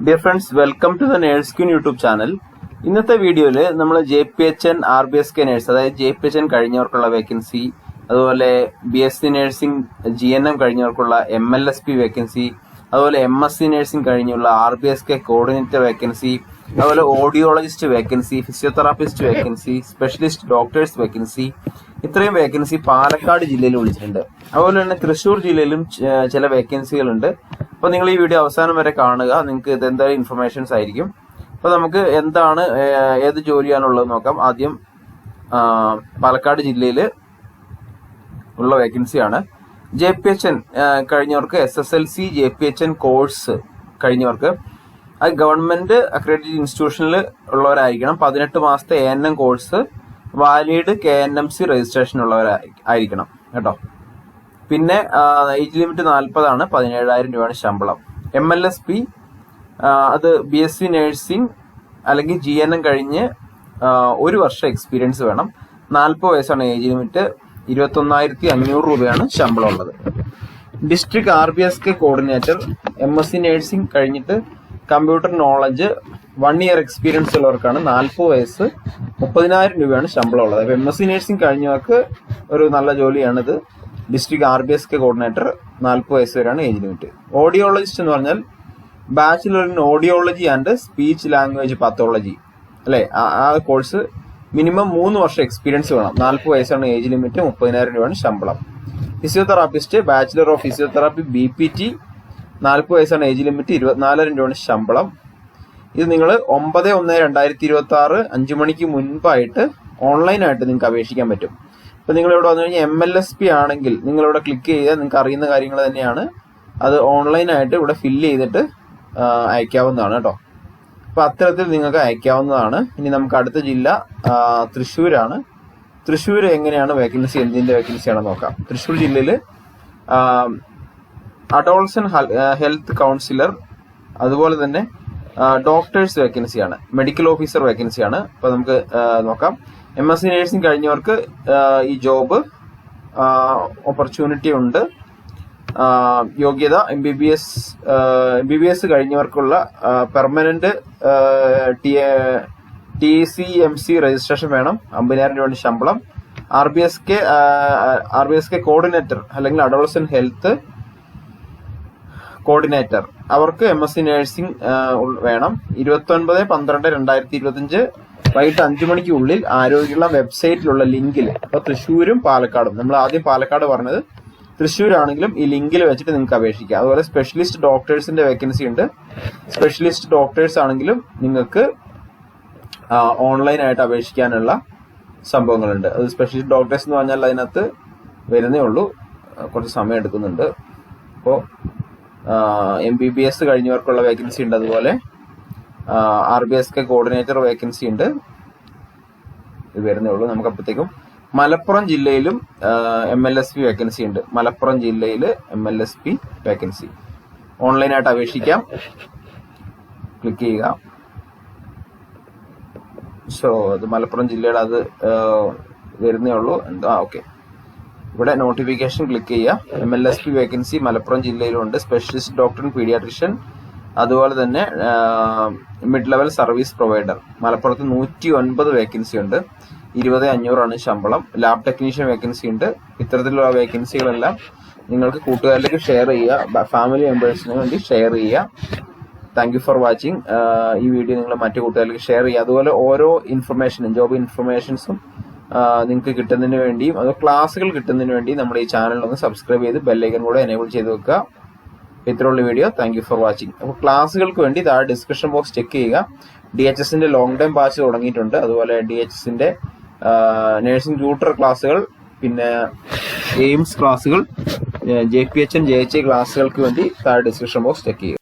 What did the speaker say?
Dear friends welcome to the nurse queen YouTube channel ഇന്നത്തെ വീഡിയോയിൽ നമ്മൾ J P H N R B S K nurse അതായത് J P H N കഴിഞ്ഞവർക്കുള്ള vacancy അതുപോലെ B S C nursing G N M കഴിഞ്ഞവർക്കുള്ള M L S P vacancy അതുപോലെ M S C nursing കഴിഞ്ഞുള്ള R B S K coordinator vacancy അതുപോലെ audiologist vacancy physiotherapist vacancy specialist doctors vacancy ഇത്രയും vacancy Palakkad ജില്ലയിൽ വിളിച്ചിട്ടുണ്ട്. അതുപോലെ തന്നെ തൃശ്ശൂർ ജില്ലയിലും ചില വേക്കൻസികളുണ്ട് അപ്പോൾ നിങ്ങൾ ഈ വീഡിയോ അവസാനം വരെ കാണുക. നിങ്ങൾക്ക് ഇത് എന്തായാലും ഇൻഫർമേഷൻസ് ആയിരിക്കും. അപ്പോൾ നമുക്ക് എന്താണ് ഏത് ജോലിയാണുള്ളത് നോക്കാം. ആദ്യം പാലക്കാട് ജില്ലയിൽ ഉള്ള വേക്കൻസിയാണ്. J P H N കഴിഞ്ഞവർക്ക് S S L C J P H N course കഴിഞ്ഞവർക്ക്. അത് ഗവൺമെന്റ് അക്രഡിറ്റഡ് ഇൻസ്റ്റിറ്റ്യൂഷനിൽ ഉള്ളവരായിരിക്കണം. പതിനെട്ട് മാസത്തെ A N M course. Valid K N M C registration ഉള്ളവരായിരിക്കണം കേട്ടോ? പിന്നെ ഏജ് ലിമിറ്റ് നാൽപ്പതാണ് പതിനേഴായിരം രൂപയാണ് ശമ്പളം. എം എൽ എസ് പി അത് ബി എസ് സി നഴ്സിംഗ് അല്ലെങ്കിൽ ജി എൻ എം കഴിഞ്ഞ് ഒരു വർഷം എക്സ്പീരിയൻസ് വേണം. നാൽപ്പത് വയസ്സാണ് ഏജ് ലിമിറ്റ് ഇരുപത്തൊന്നായിരത്തി അഞ്ഞൂറ് രൂപയാണ് ശമ്പളം ഉള്ളത് district R B S K coordinator M S C nursing കഴിഞ്ഞിട്ട് computer knowledge one year experience ഉള്ളവർക്കാണ് നാൽപ്പത് വയസ്സ് മുപ്പതിനായിരം രൂപയാണ് ശമ്പളം ഉള്ളത് അപ്പോൾ എം എസ് സി നഴ്സിംഗ് കഴിഞ്ഞവർക്ക് ഒരു നല്ല ജോലിയാണിത്. District R B S K coordinator നാൽപ്പത് വയസ്സ് വരെയാണ് ഏജ് ലിമിറ്റ് ഓഡിയോളജിസ്റ്റ് എന്ന് പറഞ്ഞാൽ bachelor in audiology and speech language pathology അല്ലേ? ആ കോഴ്സ് മിനിമം മൂന്ന് വർഷം എക്സ്പീരിയൻസ് വേണം. നാൽപ്പത് വയസ്സാണ് ഏജ് ലിമിറ്റ് മുപ്പതിനായിരം രൂപയാണ് ശമ്പളം. Physiotherapist bachelor of physiotherapy B P T നാൽപ്പത് വയസ്സാണ് ഏജ് ലിമിറ്റ് ഇരുപത്തിനാലായിരം രൂപയാണ് ശമ്പളം. ഇത് നിങ്ങൾ ഒമ്പത് ഒന്ന് രണ്ടായിരത്തി ഇരുപത്തി ആറ് അഞ്ചു മണിക്ക് മുൻപായിട്ട് ഓൺലൈനായിട്ട് നിങ്ങൾക്ക് അപേക്ഷിക്കാൻ പറ്റും. ഇപ്പൊ നിങ്ങൾ ഇവിടെ വന്നു കഴിഞ്ഞാൽ എം എൽ എസ് പി ആണെങ്കിൽ നിങ്ങൾ ഇവിടെ ക്ലിക്ക് ചെയ്താൽ നിങ്ങൾക്ക് അറിയുന്ന കാര്യങ്ങൾ തന്നെയാണ്. അത് ഓൺലൈനായിട്ട് ഇവിടെ ഫില്ല് ചെയ്തിട്ട് അയക്കാവുന്നതാണ് കേട്ടോ. അപ്പൊ അത്തരത്തിൽ നിങ്ങൾക്ക് അയക്കാവുന്നതാണ്. ഇനി നമുക്ക് അടുത്ത ജില്ല തൃശ്ശൂരാണ്. തൃശ്ശൂർ എങ്ങനെയാണ് വേക്കൻസി എന്തിന്റെ വേക്കൻസി ആണെന്ന് നോക്കാം. തൃശ്ശൂർ ജില്ലയിൽ അഡോൾസൺ ഹെൽത്ത് കൗൺസിലർ അതുപോലെ തന്നെ ഡോക്ടേഴ്സ് വേക്കൻസിയാണ് മെഡിക്കൽ ഓഫീസർ വേക്കൻസിയാണ് അപ്പോൾ നമുക്ക് നോക്കാം. എം എസ് സി നഴ്സിംഗ് കഴിഞ്ഞവർക്ക് ഈ ജോബ് ഓപ്പർച്യൂണിറ്റി ഉണ്ട്. യോഗ്യത M B B S M B B S കഴിഞ്ഞവർക്കുള്ള permanent T T C M C registration വേണം. അമ്പതിനായിരം രൂപയുടെ ശമ്പളം. R B S K R B S K coordinator അല്ലെങ്കിൽ അഡോളസൻ ഹെൽത്ത് കോർഡിനേറ്റർ അവർക്ക് എം എസ് സി നഴ്സിംഗ് വേണം. ഇരുപത്തി ഒൻപത് പന്ത്രണ്ട് രണ്ടായിരത്തി ഇരുപത്തിയഞ്ച് വൈകിട്ട് അഞ്ചു മണിക്കുള്ളിൽ ആരോഗ്യമുള്ള വെബ്സൈറ്റിലുള്ള ലിങ്കിൽ അപ്പോൾ തൃശ്ശൂരും പാലക്കാടും. നമ്മൾ ആദ്യം പാലക്കാട് പറഞ്ഞത് തൃശ്ശൂരാണെങ്കിലും ഈ ലിങ്കിൽ വെച്ചിട്ട് നിങ്ങൾക്ക് അപേക്ഷിക്കാം. അതുപോലെ സ്പെഷ്യലിസ്റ്റ് ഡോക്ടേഴ്സിന്റെ വേക്കൻസി ഉണ്ട്. സ്പെഷ്യലിസ്റ്റ് ഡോക്ടേഴ്സ് ആണെങ്കിലും നിങ്ങൾക്ക് ഓൺലൈനായിട്ട് അപേക്ഷിക്കാനുള്ള സംഭവങ്ങളുണ്ട്. അത് സ്പെഷ്യലിസ്റ്റ് ഡോക്ടേഴ്സ് എന്ന് പറഞ്ഞാൽ അതിനകത്ത് വരുന്നേ ഉള്ളൂ. കുറച്ച് സമയം എടുക്കുന്നുണ്ട്. അപ്പോൾ എം ബി ബി എസ് കഴിഞ്ഞവർക്കുള്ള വേക്കൻസി ഉണ്ട് അതുപോലെ. R B S K coordinator vacancy ഉണ്ട്. ഇത് വരുന്നേ ഉള്ളൂ. നമുക്ക് അപ്പോഴത്തേക്കും മലപ്പുറം ജില്ലയിലും M L S P vacancy ഉണ്ട്. മലപ്പുറം ജില്ലയിൽ M L S P vacancy ഓൺലൈനായിട്ട് അപേക്ഷിക്കാം. ക്ലിക്ക് ചെയ്യുക. സോ അത് മലപ്പുറം ജില്ലയുടെ അത് വരുന്നേ ഉള്ളൂ. എന്താ ഓക്കെ ഇവിടെ നോട്ടിഫിക്കേഷൻ ക്ലിക്ക് ചെയ്യുക. M L S P vacancy Malappuram ജില്ലയിലുണ്ട്. സ്പെഷ്യലിസ്റ്റ് ഡോക്ടർ പീഡിയാട്രിഷ്യൻ അതുപോലെ തന്നെ മിഡ് ലെവൽ സർവീസ് പ്രൊവൈഡർ മലപ്പുറത്ത് നൂറ്റി ഒൻപത് വേക്കൻസി ഉണ്ട്. ഇരുപത് അഞ്ഞൂറാണ് ശമ്പളം. ലാബ് ടെക്നീഷ്യൻ വേക്കൻസി ഉണ്ട്. ഇത്തരത്തിലുള്ള വേക്കൻസികളെല്ലാം നിങ്ങൾക്ക് കൂട്ടുകാരിലേക്ക് ഷെയർ ചെയ്യുക. ഫാമിലി മെമ്പേഴ്സിന് വേണ്ടി ഷെയർ ചെയ്യുക. താങ്ക് യു ഫോർ വാച്ചിങ് ഈ വീഡിയോ നിങ്ങൾ മറ്റു കൂട്ടുകാരിലേക്ക് ഷെയർ ചെയ്യുക. അതുപോലെ ഓരോ ഇൻഫർമേഷനും ജോബ് ഇൻഫർമേഷൻസും നിങ്ങൾക്ക് കിട്ടുന്നതിന് വേണ്ടിയും അതോ ക്ലാസ്സുകൾ കിട്ടുന്നതിന് വേണ്ടി നമ്മുടെ ഈ ചാനൽ ഒന്ന് സബ്സ്ക്രൈബ് ചെയ്ത് ബെല്ലൈക്കൻ കൂടെ എനേബിൾ ചെയ്ത് വെക്കുക. ഇത്രയുള്ള video thank you for watching അപ്പോൾ ക്ലാസ്സുകൾക്ക് വേണ്ടി താഴെ ഡിസ്ക്രിപ്ഷൻ ബോക്സ് ചെക്ക് ചെയ്യുക. ഡി എച്ച് എസിന്റെ ലോങ് ടൈം ബാച്ച് തുടങ്ങിയിട്ടുണ്ട്. അതുപോലെ ഡി എച്ച് എസിന്റെ നഴ്സിംഗ് ട്യൂട്ടർ ക്ലാസ്സുകൾ പിന്നെ എയിംസ് ക്ലാസ്സുകൾ J P H N J H ക്ലാസ്സുകൾക്ക് വേണ്ടി താഴെ ഡിസ്ക്രിപ്ഷൻ ബോക്സ് ചെക്ക് ചെയ്യുക.